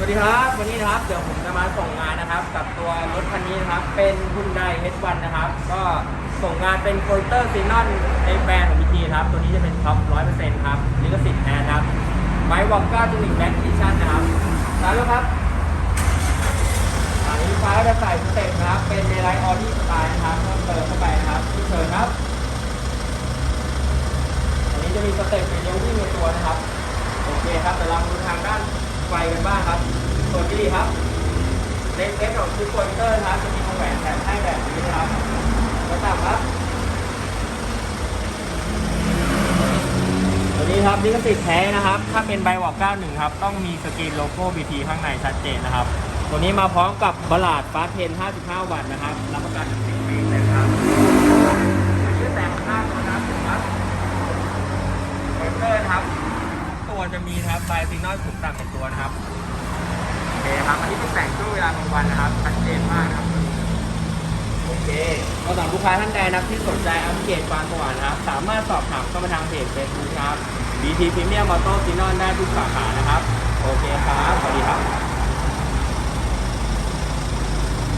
สวัสดีครับ วันนี้นะครับเดี๋ยวผมจะมาส่งงานนะครับ กับตัวรถคันนี้นะครับ เป็น Hyundai H1 นนะครับ ก็ส่งงานเป็นโ o ลเตอร์ซีนอนในแบรนด์ของ BT ครับ ตัวนี้จะเป็นท็อป100%ครับลิขสิทธิ์แท้นครับไม้วอลก้าจูนิงแบ็กดิชั่นนะครับตามด้วยครับอันนี้ฟ้าจะใส่สเต็ปนะครับ เป็นในไลท์ออดี้สไตล์นะครับเพิ่มเติมเข้าไปนะครับที่เชิญครับ อันนี้จะมีสเต็ปเป็นยกวิ่งในตัวนะครับ โอเคครับเดี๋ยวเราดูทางด้านไฟกันบ้าง ดีครับเลนส์เอฟของชุดโปรเตอร์นะครับจะมีวงแหวนแถมให้แบบนี้นะครับกระตับครับตัวนี้ครับลิขสิทธิ์แท้นะครับ ถ้าเป็นใบวอก91 ครับ ต้องมีสกรีนโลโก้ BT ข้างในชัดเจนนะครับ ตัวนี้มาพร้อมกับบลาดฟ้าเทน 55 วัตต์นะครับ รับประกัน10ปีเลยครับอันนี้แต่งข้างนะครับครับโปรเตอร์ครับ ตัวจะมีครับไฟซิงนอลสูงต่ำในตัวนะครับ คครับ อันนี้เป็นแสงช่วงเวลากลางวันนะครับ ชัดเจนมากนะครับ โอเคเราสำหรับลูกค้าท่านใดนะครับที่สนใจอัปเกรดความสว่างนะครับ สามารถสอบถามเข้ามาทางเพจเฟซบุ๊กครับ BT Premium Auto Sinon ได้ทุกสาขานะครับ โอเค